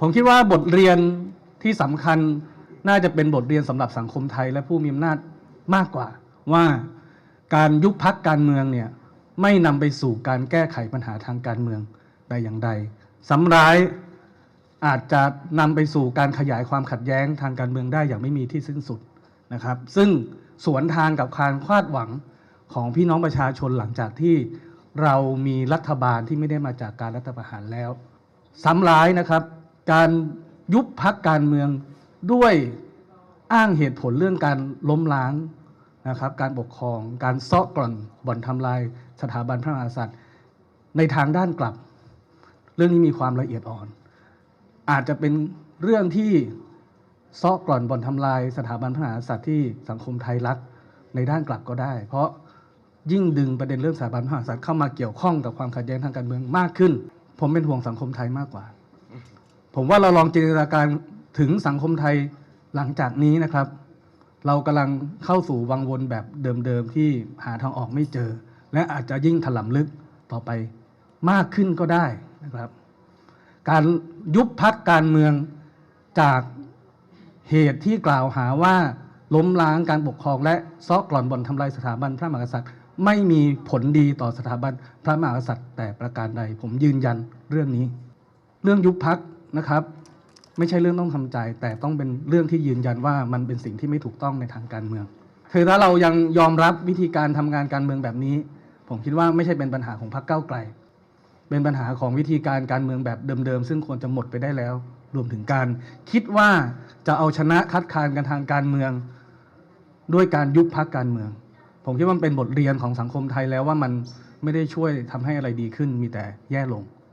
ผมคิดว่าบทเรียนที่สำคัญน่าจะเป็นบทเรียนสำหรับสังคมไทยและผู้มีอำนาจมากกว่า ว่าการยุบพักการเมืองเนี่ยไม่นำไปสู่การแก้ไขปัญหาทางการเมืองแต่อย่างใดสำร้ายอาจจะนำไปสู่การขยายความขัดแย้งทางการเมืองได้อย่างไม่มีที่สิ้นสุดนะครับ ซึ่งสวนทางกับการคาดหวังของพี่น้องประชาชนหลังจากที่เรามีรัฐบาลที่ไม่ได้มาจากการรัฐประหารแล้ว ซ้ำร้ายนะครับ การยุบพักการเมืองด้วยอ้างเหตุผลเรื่องการล้มล้างนะครับ การปกครอง การเซาะกร่อนบ่อนทำลายสถาบันพระมหากษัตริย์ ในทางด้านกลับ เรื่องนี้มีความละเอียดอ่อน อาจจะเป็นเรื่องที่เซาะกร่อนบ่อนทำลายสถาบันพระมหากษัตริย์ที่สังคมไทยรักในด้านกลับก็ได้ เพราะยิ่งดึงประเด็นเรื่องสถาบันพระมหากษัตริย์เข้ามาเกี่ยวข้องกับความขัดแย้งทางการเมืองมากขึ้น ผมเป็นห่วงสังคมไทยมากกว่า ผมว่าเราลองจินตนาการถึงสังคมไทยหลังจากนี้นะครับ เรากำลังเข้าสู่วังวนแบบเดิมๆที่หาทางออกไม่เจอ และอาจจะยิ่งถล่ำลึกต่อไปมากขึ้นก็ได้นะครับ การยุบพักการเมืองจากเหตุที่กล่าวหาว่าล้มล้างการปกครองและซอกกร่อนบ่อนทำลายสถาบันพระมหากษัตริย์ ไม่มีผลดีต่อสถาบันพระมหากษัตริย์ แต่ประการใด ผมยืนยันเรื่องนี้ เรื่องยุบพัก นะครับ ไม่ใช่เรื่องต้องทำใจ แต่ต้องเป็นเรื่องที่ยืนยันว่ามันเป็นสิ่งที่ไม่ถูกต้องในทางการเมืองคือถ้าเรายังยอมรับวิธีการทำงานการเมืองแบบนี้ ผมคิดว่าไม่ใช่เป็นปัญหาของพรรคเก้าไกล เป็นปัญหาของวิธีการการเมืองแบบเดิมๆซึ่งควรจะหมดไปได้แล้ว รวมถึงการคิดว่าจะเอาชนะคัดค้านกันทางการเมือง ด้วยการยุบพักการเมือง ผมคิดว่ามันเป็นบทเรียนของสังคมไทยแล้วว่ามันไม่ได้ช่วยทำให้อะไรดีขึ้นมีแต่แย่ลง